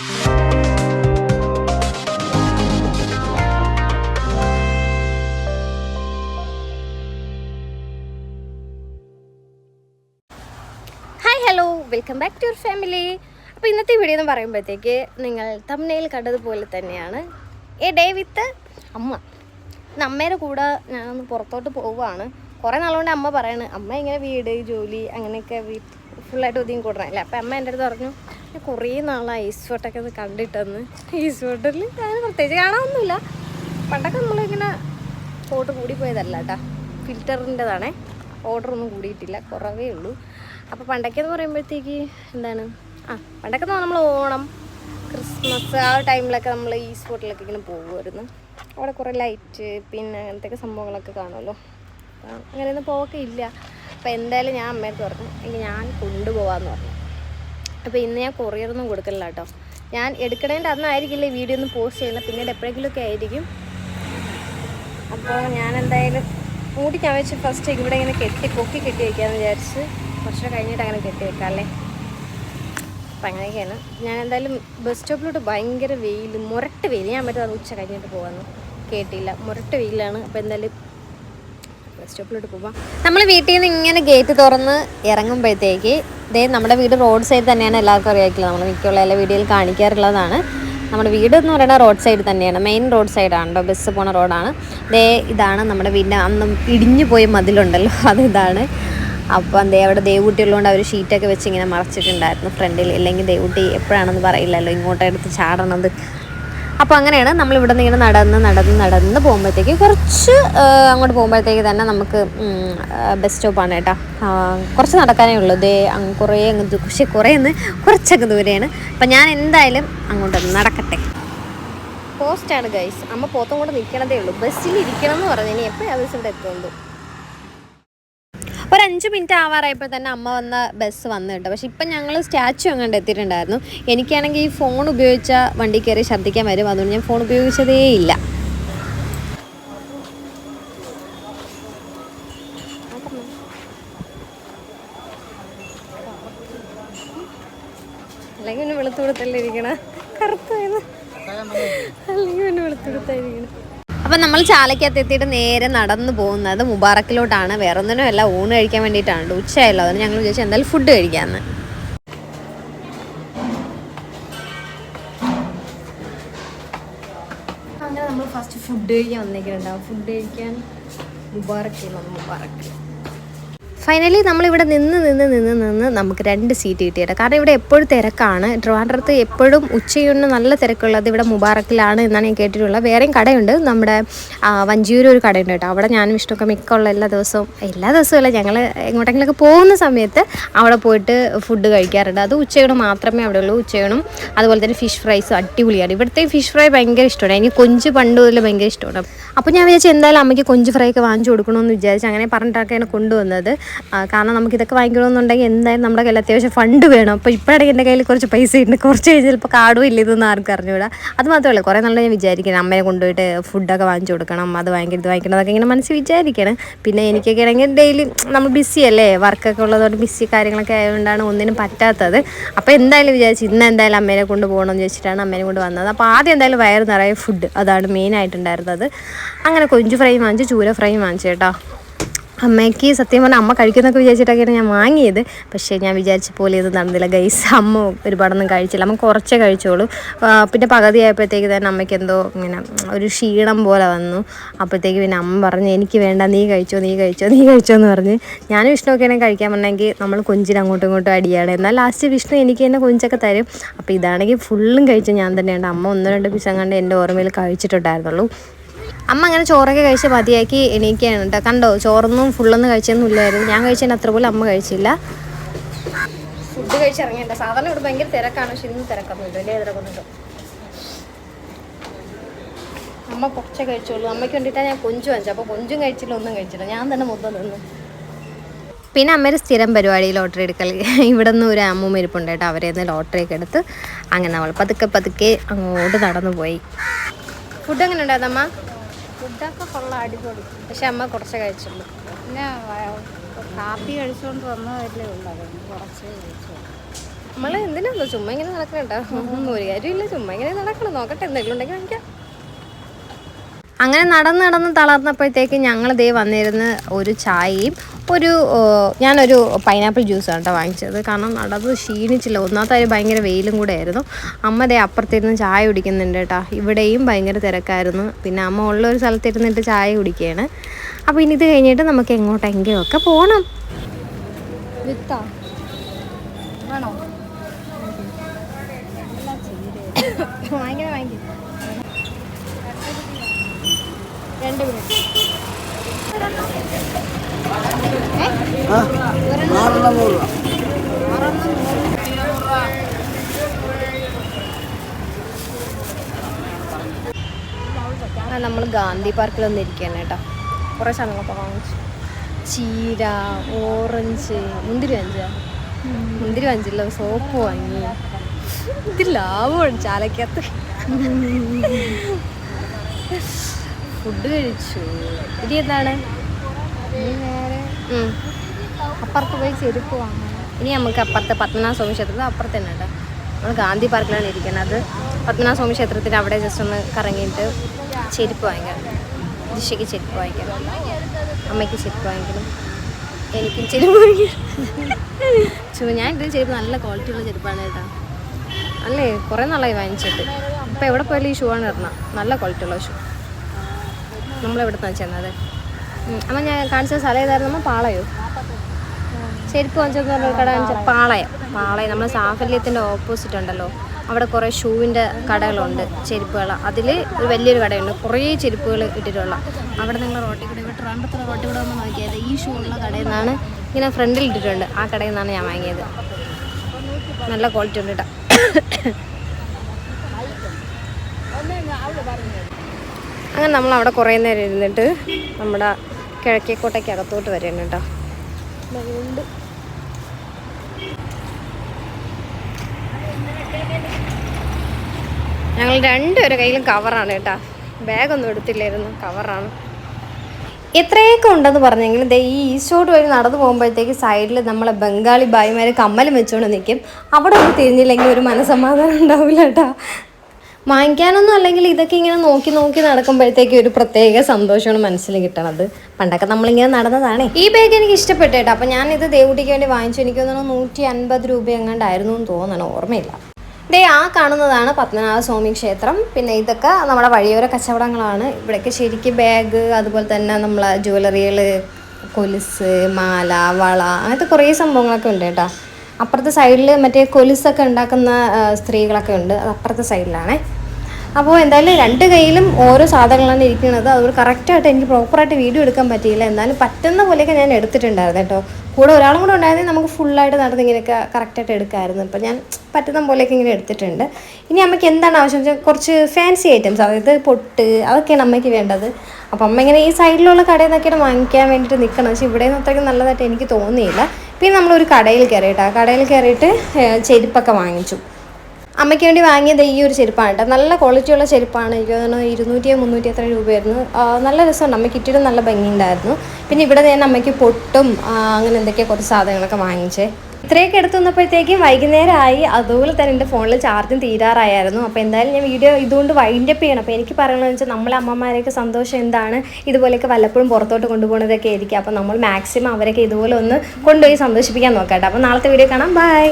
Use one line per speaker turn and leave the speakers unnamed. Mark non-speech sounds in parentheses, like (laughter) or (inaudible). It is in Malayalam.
Hello welcome back to your family അപ്പോൾ ഇന്നത്തെ വീഡിയോ എന്ന് പറയുമ്പോഴത്തേക്ക് നിങ്ങൾ തമ്മനയിൽ കണ്ടതുപോലെ തന്നെയാണ്. എ ഡേ വിത്ത് അമ്മ. ഇന്ന് അമ്മയുടെ കൂടെ ഞാനൊന്ന് പുറത്തോട്ട് പോവുകയാണ് കുറേ നാളുകൊണ്ട് അമ്മ പറയാണ് അമ്മ ഇങ്ങനെ വീട് ജോലി അങ്ങനെയൊക്കെ വീട്ട് ഫുള്ളായിട്ട് ഒതുങ്ങി കൂടണല്ലേ അപ്പം അമ്മ എന്റെ അടുത്ത് പറഞ്ഞു "ഞാൻ കുറേ നാളായി ഐസ് ഫോട്ടൊക്കെ ഒന്ന് കണ്ടിട്ടെന്ന്. ഐസ് ഫോട്ടോയിൽ അങ്ങനെ പ്രത്യേകിച്ച് കാണാനൊന്നുമില്ല. പണ്ടൊക്കെ നമ്മളിങ്ങനെ ഫോട്ടോ കൂടിപ്പോയതല്ല കേട്ടോ ഫിൽറ്ററിന്റെതാണേ ഓർഡർ ഒന്നും കൂടിയിട്ടില്ല. കുറവേ ഉള്ളൂ. അപ്പോൾ പണ്ടൊക്കെ എന്ന് പറയുമ്പോഴത്തേക്ക് എന്താണ്? ആ പണ്ടൊക്കെ നമ്മൾ ഓണം ക്രിസ്മസ് ആ ടൈമിലൊക്കെ നമ്മൾ ഈ സ്പോട്ടിലൊക്കെ ഇങ്ങനെ പോകുമായിരുന്നു അവിടെ കുറേ ലൈറ്റ് പിന്നെ അങ്ങനത്തെ സംഭവങ്ങളൊക്കെ കാണുമല്ലോ അങ്ങനെയൊന്നും പോവൊക്കെ ഇല്ല. അപ്പോൾ എന്തായാലും ഞാൻ അമ്മയടുത്ത് പറഞ്ഞു എങ്കിൽ ഞാൻ കൊണ്ടുപോകാമെന്ന് പറഞ്ഞു. അപ്പോൾ ഇന്ന് ഞാൻ കൊറിയറൊന്നും കൊടുക്കില്ല കേട്ടോ. ഞാൻ എടുക്കണേന്റെ അന്നായിരിക്കില്ല ഈ വീഡിയോ ഒന്നും പോസ്റ്റ് ചെയ്യുന്നത് പിന്നീട് എപ്പോഴെങ്കിലുമൊക്കെ ആയിരിക്കും. അപ്പോൾ ഞാൻ എന്തായാലും മൂടി ഞാൻ വെച്ച് ഫസ്റ്റ് ഇവിടെ ഇങ്ങനെ കെട്ടി പൊക്കി കെട്ടി വയ്ക്കാമെന്ന് വിചാരിച്ച് കുറച്ച് കഴിഞ്ഞിട്ട് അങ്ങനെ കെട്ടി വെക്കാം അല്ലേ? അപ്പം അങ്ങനെയൊക്കെയാണ്. ഞാൻ എന്തായാലും ബസ് സ്റ്റോപ്പിലോട്ട് ഭയങ്കര വെയിൽ മുരട്ട് വെയിൽ ഞാൻ പറ്റും ഉച്ച കഴിഞ്ഞിട്ട് പോകാമെന്ന് കേട്ടില്ല. മുരട്ട് വെയിലാണ്. അപ്പോൾ എന്തായാലും സ്റ്റോപ്പിലോട്ട് പോവാം. നമ്മൾ വീട്ടിൽ നിന്ന് ഇങ്ങനെ ഗേറ്റ് തുറന്ന് ഇറങ്ങുമ്പോഴത്തേക്ക് ഇതേ നമ്മുടെ വീട് റോഡ് സൈഡ് തന്നെയാണ് എല്ലാവർക്കും അറിയാക്കില്ല നമ്മൾ മിക്കുള്ള എല്ലാ വീഡിയോയിൽ കാണിക്കാറുള്ളതാണ്. നമ്മുടെ വീട് എന്ന് പറയുന്നത് റോഡ് സൈഡ് തന്നെയാണ്. മെയിൻ റോഡ് സൈഡാണ് കേട്ടോ ബസ് പോണ റോഡാണ് ദേ ഇതാണ് നമ്മുടെ വീടിന്റെ അന്ന് ഇടിഞ്ഞു പോയ മതിലുണ്ടല്ലോ. (laughs) അത് ഇതാണ് അപ്പോൾ എന്തേ അവിടെ ദേവൂട്ടിയുള്ളതുകൊണ്ട് അവർ ഷീറ്റൊക്കെ വെച്ച് ഇങ്ങനെ മറച്ചിട്ടുണ്ടായിരുന്നു ഫ്രണ്ടിൽ. ഇല്ലെങ്കിൽ ദേവൂട്ടി എപ്പോഴാണെന്ന് പറയില്ലല്ലോ. ഇങ്ങോട്ടെടുത്ത് ചാടണത്. അപ്പോൾ അങ്ങനെയാണ് നമ്മൾ ഇവിടെ നിന്ന് ഇങ്ങനെ നടന്ന് നടന്ന് നടന്ന് പോകുമ്പോഴത്തേക്ക് കുറച്ച് അങ്ങോട്ട് പോകുമ്പോഴത്തേക്ക് തന്നെ നമുക്ക് ബസ് സ്റ്റോപ്പാണ് കേട്ടോ. കുറച്ച് നടക്കാനേ ഉള്ളൂ. അങ്ങ് കുറേ അങ്ങ് ദൂ- പക്ഷേ കുറേ ഒന്ന് കുറച്ചൊക്കെ ദൂരെയാണ്. അപ്പം ഞാൻ എന്തായാലും അങ്ങോട്ട് നടക്കട്ടെ. പോസ്റ്റാണ് ഗൈസ് അമ്മ പോത്തും കൂടെ നിൽക്കണതേ ഉള്ളൂ. ബസ്സിൽ ഇരിക്കണം എന്ന് പറഞ്ഞു ഇനി എപ്പോഴാണ് ബസ് എത്തുള്ളൂ ഒരു അഞ്ച് മിനിറ്റ് ആവാറായപ്പോൾ തന്നെ അമ്മ വന്ന ബസ് വന്നു കേട്ടോ. പക്ഷെ ഇപ്പം ഞങ്ങൾ സ്റ്റാച്ചു അങ്ങോട്ട് എത്തിയിട്ടുണ്ടായിരുന്നു. എനിക്കാണെങ്കിൽ ഈ ഫോൺ ഉപയോഗിച്ച വണ്ടി കയറി ഛർദ്ദിക്കാൻ വരും. അതുകൊണ്ട് ഞാൻ ഫോൺ ഉപയോഗിച്ചതേ ഇല്ല. അല്ലെങ്കിൽ പിന്നെ വെളുത്തുകൊടുത്തല്ലേ ഇരിക്കണ. കറുത്തായത് അല്ലെങ്കിൽ പിന്നെ വെളുത്തുകൊടുത്തായിരിക്കണം അപ്പം നമ്മൾ ചാലക്കകത്ത് എത്തിയിട്ട് നേരെ നടന്നു പോകുന്നത് മുബാറക്കിലോട്ടാണ്. വേറെ ഒന്നിനും അല്ല ഊണ് കഴിക്കാൻ വേണ്ടിയിട്ടാണ് കേട്ടോ. ഉച്ചയായല്ലോ അതിന് ഞങ്ങൾ വിചാരിച്ചു എന്തായാലും ഫുഡ് കഴിക്കാമെന്ന് അങ്ങനെ നമ്മൾ ഫസ്റ്റ് ഫുഡ് കഴിക്കാൻ വന്നേക്കുന്നുണ്ടാവും ഫുഡ് കഴിക്കാൻ മുബാറക്കിൽ മുബാറക്കിൽ ഫൈനലി നമ്മളിവിടെ നിന്ന് നിന്ന് നിന്ന് നിന്ന് നമുക്ക് രണ്ട് സീറ്റ് കിട്ടിയിട്ട്. കാരണം ഇവിടെ എപ്പോഴും തിരക്കാണ്. ട്രിവാൻഡ്രത്ത് എപ്പോഴും ഉച്ചയുണ്ട് നല്ല തിരക്കുള്ളത് ഇവിടെ മുബാറക്കിലാണ് എന്നാണ് ഞാൻ കേട്ടിട്ടുള്ളത്. വേറെയും കടയുണ്ട്. നമ്മുടെ വഞ്ചിയൂർ ഒരു കടയുണ്ട് കേട്ടോ. അവിടെ ഞാനും ഇഷ്ടമൊക്കെ മിക്കുള്ള എല്ലാ ദിവസവും എല്ലാ ദിവസവും അല്ല ഞങ്ങൾ എങ്ങോട്ടെങ്കിലൊക്കെ പോകുന്ന സമയത്ത് അവിടെ പോയിട്ട് ഫുഡ് കഴിക്കാറുണ്ട്. അത് ഉച്ചയൂണ് മാത്രമേ അവിടെ ഉള്ളൂ. ഉച്ചയൂണും അതുപോലെ തന്നെ ഫിഷ് ഫ്രൈസും അടിപൊളിയാണ്. ഇവിടുത്തെ ഫിഷ് ഫ്രൈ ഭയങ്കര ഇഷ്ടമാണ്. എനിക്ക് കൊഞ്ച് പണ്ട് മുതൽ ഭയങ്കര ഇഷ്ടമാണ്. അപ്പോൾ ഞാൻ വിചാരിച്ചു എന്തായാലും അമ്മയ്ക്ക് കൊഞ്ച് ഫ്രൈ ഒക്കെ വാങ്ങിച്ചു കൊടുക്കണമെന്ന് വിചാരിച്ചു അങ്ങനെ പറഞ്ഞിട്ടൊക്കെയാണ് കൊണ്ടുവന്നത്. കാരണം നമുക്ക് ഇതൊക്കെ വാങ്ങിക്കണമെന്നുണ്ടെങ്കിൽ എന്തായാലും നമ്മുടെ കയ്യിൽ അത്യാവശ്യം ഫണ്ട് വേണം. അപ്പോൾ ഇപ്പോഴാണെങ്കിൽ എന്റെ കയ്യിൽ കുറച്ച് പൈസ ഉണ്ട്. കുറച്ച് കഴിഞ്ഞ് ചിലപ്പോൾ കാർഡും ഇല്ല ഇതൊന്നും ആർക്കും അറിഞ്ഞുകൂടാ. അത് മാത്രമല്ല കുറേ നാളെ ഞാൻ വിചാരിക്കണം അമ്മയെ കൊണ്ടുപോയിട്ട് ഫുഡൊക്കെ വാങ്ങിച്ചു കൊടുക്കണം. അത് വാങ്ങിക്കണം ഇത് വാങ്ങിക്കണം അതൊക്കെ ഇങ്ങനെ മനസ്സിൽ വിചാരിക്കണം. പിന്നെ എനിക്കൊക്കെ ആണെങ്കിൽ ഡെയിലി നമ്മൾ ബിസി അല്ലേ? വർക്കൊക്കെ ഉള്ളതുകൊണ്ട് ബിസി കാര്യങ്ങളൊക്കെ ആയതുകൊണ്ടാണ് ഒന്നിനും പറ്റാത്തത്. അപ്പോൾ എന്തായാലും വിചാരിച്ചു ഇന്ന് എന്തായാലും അമ്മേനെ കൊണ്ട് പോകണമെന്ന് വെച്ചിട്ടാണ് അമ്മേനെ കൊണ്ട് വന്നത്. അപ്പോൾ ആദ്യം എന്തായാലും വയറ് നിറയെ ഫുഡ് അതാണ് മെയിൻ ആയിട്ടുണ്ടായിരുന്നത്. അങ്ങനെ കൊഞ്ച് ഫ്രൈ വാങ്ങിച്ചു ചൂര ഫ്രൈ വാങ്ങിച്ചു കേട്ടോ. അമ്മയ്ക്ക് സത്യം പറഞ്ഞാൽ അമ്മ കഴിക്കുന്നൊക്കെ വിചാരിച്ചിട്ടൊക്കെയാണ് ഞാൻ വാങ്ങിയത്. പക്ഷേ ഞാൻ വിചാരിച്ച പോലെ ഇത് നടന്നില്ല ഗൈസ് അമ്മ ഒരുപാടൊന്നും കഴിച്ചില്ല. അമ്മ കുറച്ചേ കഴിച്ചോളൂ. പിന്നെ പകുതി ആയപ്പോഴത്തേക്ക് തന്നെ അമ്മയ്ക്ക് എന്തോ ഇങ്ങനെ ഒരു ക്ഷീണം പോലെ വന്നു. അപ്പോഴത്തേക്ക് പിന്നെ അമ്മ പറഞ്ഞു എനിക്ക് വേണ്ട നീ കഴിച്ചോ നീ കഴിച്ചോ നീ കഴിച്ചോ എന്ന് പറഞ്ഞ്. ഞാൻ വിഷ്ണുവൊക്കെയാണ് കഴിക്കാൻ പറഞ്ഞെങ്കിൽ നമ്മൾ കൊഞ്ചിന് അങ്ങോട്ടും ഇങ്ങോട്ടും അടിയാണ്. എന്നാൽ ലാസ്റ്റ് വിഷ്ണു എനിക്ക് തന്നെ കൊഞ്ചൊക്കെ തരും. അപ്പോൾ ഇതാണെങ്കിൽ ഫുള്ളും കഴിച്ച ഞാൻ തന്നെയാണ്. അമ്മ ഒന്നോ രണ്ടോ പീസ് അങ്ങാണ്ട് എന്റെ ഓർമ്മയിൽ കഴിച്ചിട്ടുണ്ടായിരുന്നുള്ളൂ. അമ്മ അങ്ങനെ ചോറൊക്കെ കഴിച്ച് മതിയാക്കി എണീക്കുകയാണ് കേട്ടോ. കണ്ടോ ചോറൊന്നും ഫുള്ളൊന്നും കഴിച്ചൊന്നും ഇല്ലായിരുന്നു. ഞാൻ കഴിച്ചതിന് അത്ര പോലും അമ്മ കഴിച്ചില്ല. ഫുഡ് കഴിച്ചിറങ്ങിയില്ല സാധാരണ ഇവിടെ ഭയങ്കര തിരക്കാണ്. പക്ഷെ ഇന്നും തിരക്കൊന്നുമില്ല. വലിയ തിരക്കൊന്നുമില്ല. അമ്മ കുറച്ചേ കഴിച്ചോളൂ. അമ്മയ്ക്ക് വേണ്ടിയിട്ടാണ് ഞാൻ കൊഞ്ചു വാങ്ങിച്ചു അപ്പോൾ കൊഞ്ചും കഴിച്ചില്ല ഒന്നും കഴിച്ചില്ല. ഞാൻ തന്നെ മൊത്തം നിന്ന്. പിന്നെ അമ്മയുടെ സ്ഥിരം പരിപാടി ലോട്ടറി എടുക്കൽ. ഇവിടെ നിന്ന് ഒരു അമ്മൂമ്മ ഇരിപ്പുണ്ട് അവരെ നിന്ന് ലോട്ടറി ഒക്കെ എടുത്ത് അങ്ങനെ അവൾ പതുക്കെ പതുക്കെ അങ്ങോട്ട് നടന്നു പോയി ഫുഡ് എങ്ങനെ ഉണ്ടായിരുന്നു അമ്മ?
ഫുഡൊക്കെ കൊള്ളാം അടിപൊളി.
പക്ഷെ അമ്മ കുറച്ച് കഴിച്ചുള്ളൂ.
പിന്നെ കാപ്പി കഴിച്ചുകൊണ്ട് വന്നതല്ലേ ഉള്ളൂ. അതുകൊണ്ട് കുറച്ച് കഴിച്ചു
നമ്മൾ എന്തിനാണോ ചുമ്മാ ഇങ്ങനെ നടക്കണേട്ടാ. ഒരു കാര്യമില്ല ചുമ്മാ ഇങ്ങനെ നടക്കണം. നോക്കട്ടെ എന്തെങ്കിലും ഉണ്ടെങ്കിൽ വാങ്ങിക്കാം. അങ്ങനെ നടന്ന് നടന്ന് തളർന്നപ്പോഴത്തേക്ക് ഞങ്ങൾ ദേ വന്നിരുന്ന് ഒരു ചായയും ഒരു ഞാനൊരു പൈനാപ്പിൾ ജ്യൂസാണ് കേട്ടോ വാങ്ങിച്ചത്. കാരണം നടന്ന് ക്ഷീണിച്ചില്ല. ഒന്നാമത്തെ കാര്യം ഭയങ്കര വെയിലും കൂടെ ആയിരുന്നു. അമ്മ ദേ അപ്പുറത്തിരുന്ന് ചായ കുടിക്കുന്നുണ്ട് കേട്ടോ. ഇവിടെയും ഭയങ്കര തിരക്കായിരുന്നു. പിന്നെ അമ്മ ഉള്ള ഒരു സ്ഥലത്തിരുന്നിട്ട് ചായ കുടിക്കുകയാണ്. അപ്പോൾ ഇനി ഇത് കഴിഞ്ഞിട്ട് നമുക്ക് എങ്ങോട്ടെങ്കിലും ഒക്കെ പോകണം
വിത്താ (coughs)
ഭയങ്കര ഭയങ്കര
രണ്ട് മിനിറ്റ്.
നമ്മൾ ഗാന്ധി പാർക്കിൽ വന്നിരിക്കുകയാണ് കേട്ടോ. കുറേ സാധനങ്ങളൊക്കെ വാങ്ങിച്ചു. ചീര ഓറഞ്ച് മുന്തിരി വാങ്ങിച്ചാ മുന്തിരി വാങ്ങിച്ചില്ല സോപ്പ് വാങ്ങി. ഇത് ലാഭമാണ് ചാലക്കകത്ത്. ഫുഡ് കഴിച്ചു. എന്താണ്?
ഇനി
ഉം.
അപ്പുറത്ത് പോയി ചെരുപ്പ് വാങ്ങണം.
ഇനി നമുക്ക് അപ്പുറത്ത് പത്മനാഭ സ്വാമി ക്ഷേത്രത്തിൽ അപ്പുറത്ത് തന്നെ കേട്ടോ. നമ്മൾ ഗാന്ധി പാർക്കിലാണ് ഇരിക്കുന്നത്. പത്മനാഭ സ്വാമി ക്ഷേത്രത്തിൽ അവിടെ ജസ്റ്റ് ഒന്ന് കറങ്ങിയിട്ട് ചെരുപ്പ് വാങ്ങിക്കണം. ദിശയ്ക്ക് ചെരുപ്പ് വാങ്ങിക്കണം. അമ്മയ്ക്ക് ചെരുപ്പ് വാങ്ങിക്കണം. എനിക്കും ചെരുപ്പ് വാങ്ങിക്കണം. ചോ ഞാൻ ഇതിൽ ചെരുപ്പ് നല്ല ക്വാളിറ്റി ഉള്ള ചെരുപ്പാണ് കേട്ടോ. അല്ലേ? കുറേ നാളായി വാങ്ങിച്ചിട്ട്. അപ്പോൾ എവിടെ പോയാലും ഈ ഷൂ ആണ് ഇടണം. നല്ല ക്വാളിറ്റി ഉള്ള ഷൂ നമ്മളെവിടെ നിന്നാണ് ചെന്നത്. അമ്മ ഞാൻ കാണിച്ച സ്ഥലം ഏതായിരുന്നു? അമ്മ പാളയോ. ചെരുപ്പ് വാങ്ങിച്ചെന്ന് കട കാണിച്ച പാളയം. പാളയം നമ്മുടെ സാഫല്യത്തിന്റെ ഓപ്പോസിറ്റ് ഉണ്ടല്ലോ. അവിടെ കുറേ ഷൂവിന്റെ കടകളുണ്ട് ചെരുപ്പുകൾ അതിൽ ഒരു വലിയൊരു കടയുണ്ട് കുറേ ചെരുപ്പുകൾ ഇട്ടിട്ടുള്ള. അവിടെ നിങ്ങൾ റോട്ടി കൂടെ ഇവിടെ ട്രാൻഡത്ര റോട്ടിൽ കൂടെ ഒന്ന് നോക്കിയത് ഈ ഷൂ ഉള്ള കടയിൽ നിന്നാണ് ഇങ്ങനെ ഫ്രണ്ടിൽ ഇട്ടിട്ടുണ്ട്. ആ കടയിൽ നിന്നാണ് ഞാൻ വാങ്ങിയത്. നല്ല ക്വാളിറ്റി ഉണ്ട് കേട്ടോ അങ്ങനെ നമ്മൾ അവിടെ കുറേ നേരം ഇരുന്നിട്ട് നമ്മുടെ കിഴക്കേക്കോട്ടയ്ക്ക് അകത്തോട്ട് വരുന്നു കേട്ടോ
ഉണ്ട്
ഞങ്ങൾ രണ്ടുപേരുടെ കയ്യിലും കവറാണ് കേട്ടാ. ബാഗൊന്നും എടുത്തില്ലായിരുന്നു കവറാണ്. എത്രയൊക്കെ ഉണ്ടെന്ന് പറഞ്ഞെങ്കിലും ദേ ഈ ഈസ്റ്റോട്ട് വഴി നടന്നു പോകുമ്പോഴത്തേക്ക് സൈഡിൽ നമ്മളെ ബംഗാളി ഭായിമാർ കമ്മലും വെച്ചുകൊണ്ട് നിൽക്കും അവിടെ ഒന്നും തിരിഞ്ഞില്ലെങ്കിൽ ഒരു മനസമാധാനം ഉണ്ടാവില്ല കേട്ടാ വാങ്ങിക്കാനൊന്നും അല്ലെങ്കിൽ ഇതൊക്കെ ഇങ്ങനെ നോക്കി നോക്കി നടക്കുമ്പോഴത്തേക്ക് ഒരു പ്രത്യേക സന്തോഷമാണ് മനസ്സിൽ കിട്ടണത്. പണ്ടൊക്കെ നമ്മളിങ്ങനെ നടന്നതാണ്. ഈ ബാഗ് എനിക്ക് ഇഷ്ടപ്പെട്ടു കേട്ടോ. ഞാൻ ഞാനിത് ദേവുട്ടിക്ക് വേണ്ടി വാങ്ങിച്ചു. എനിക്ക് തോന്നുന്നു നൂറ്റി അൻപത് രൂപ എങ്ങാണ്ടായിരുന്നു എന്ന് തോന്നണം. ഓർമ്മയില്ല. ദേ ആ കാണുന്നതാണ് പത്മനാഭ സ്വാമി ക്ഷേത്രം. പിന്നെ ഇതൊക്കെ നമ്മുടെ വഴിയോര കച്ചവടങ്ങളാണ്. ഇവിടെയൊക്കെ ശരിക്കും ബാഗ് അതുപോലെ തന്നെ നമ്മളെ ജ്വല്ലറികൾ കൊലുസ് മാല വള അങ്ങനത്തെ കുറേ സംഭവങ്ങളൊക്കെ ഉണ്ട് കേട്ടോ. അപ്പുറത്തെ സൈഡിൽ മറ്റേ കൊലുസൊക്കെ ഉണ്ടാക്കുന്ന സ്ത്രീകളൊക്കെ ഉണ്ട്. അത് അപ്പുറത്തെ സൈഡിലാണേ അപ്പോൾ എന്തായാലും രണ്ട് കയ്യിലും ഓരോ സാധനങ്ങളാണ് ഇരിക്കുന്നത്. അതുകൊണ്ട് കറക്റ്റായിട്ട് എനിക്ക് പ്രോപ്പറായിട്ട് വീഡിയോ എടുക്കാൻ പറ്റിയില്ല. എന്നാലും പറ്റുന്ന പോലെയൊക്കെ ഞാൻ എടുത്തിട്ടുണ്ടായിരുന്നു കേട്ടോ. കൂടെ ഒരാളും കൂടെ ഉണ്ടായിരുന്നെങ്കിൽ നമുക്ക് ഫുള്ളായിട്ട് നടന്ന് ഇങ്ങനെയൊക്കെ കറക്റ്റായിട്ട് എടുക്കാമായിരുന്നു അപ്പോൾ ഞാൻ പറ്റുന്ന പോലെയൊക്കെ ഇങ്ങനെ എടുത്തിട്ടുണ്ട്. ഇനി അമ്മയ്ക്ക് എന്താണ് ആവശ്യം? വെച്ചാൽ കുറച്ച് ഫാൻസി ഐറ്റംസ് അതായത് പൊട്ട് അതൊക്കെയാണ് അമ്മയ്ക്ക് വേണ്ടത്. അപ്പം അമ്മ ഇങ്ങനെ ഈ സൈഡിലുള്ള കടയിൽ നിന്നൊക്കെയാണ് വാങ്ങിക്കാൻ വേണ്ടിയിട്ട് നിൽക്കണം പക്ഷേ ഇവിടെ നിന്ന് അത്രയ്ക്ക് നല്ലതായിട്ട് എനിക്ക് തോന്നിയില്ല. പിന്നെ നമ്മളൊരു കടയിൽ ആ കടയിൽ കയറിയിട്ട് ചെരുപ്പൊക്കെ വാങ്ങിച്ചു. അമ്മയ്ക്ക് വേണ്ടി വാങ്ങിയത് ഈ ഒരു ചെരുപ്പാണ് കേട്ടോ. നല്ല ക്വാളിറ്റിയുള്ള ചെരുപ്പാണ്. എനിക്ക് തോന്നുന്നു ഇരുന്നൂറ്റിയോ മുന്നൂറ്റി എത്ര രൂപയായിരുന്നു. നല്ല രസമുണ്ട്. അമ്മയ്ക്ക് ഇട്ടിട്ട് നല്ല ഭംഗിയുണ്ടായിരുന്നു. പിന്നെ ഇവിടെ ഞാൻ അമ്മയ്ക്ക് പൊട്ടും അങ്ങനെ എന്തൊക്കെയോ കുറച്ച് സാധനങ്ങളൊക്കെ വാങ്ങിച്ചേ. ഇത്രയൊക്കെ എടുത്തു വന്നപ്പോഴത്തേക്കും വൈകുന്നേരമായി. അതുപോലെ തന്നെ എന്റെ ഫോണിൽ ചാർജും തീരാറായിരുന്നു. അപ്പോൾ എന്തായാലും ഞാൻ വീഡിയോ ഇതുകൊണ്ട് വൈൻഡപ്പ് ചെയ്യണം. അപ്പോൾ എനിക്ക് പറയണമെന്ന് വെച്ചാൽ നമ്മളെ അമ്മമാരെയൊക്കെ സന്തോഷം എന്താണ്? ഇതുപോലെയൊക്കെ വല്ലപ്പോഴും പുറത്തോട്ട് കൊണ്ടുപോകുന്നതൊക്കെ ആയിരിക്കും. അപ്പോൾ നമ്മൾ മാക്സിമം അവരൊക്കെ ഇതുപോലെ ഒന്ന് കൊണ്ടുപോയി സന്തോഷിപ്പിക്കാൻ നോക്കാം കേട്ടോ. അപ്പോൾ നാളത്തെ വീഡിയോ കാണാം. ബൈ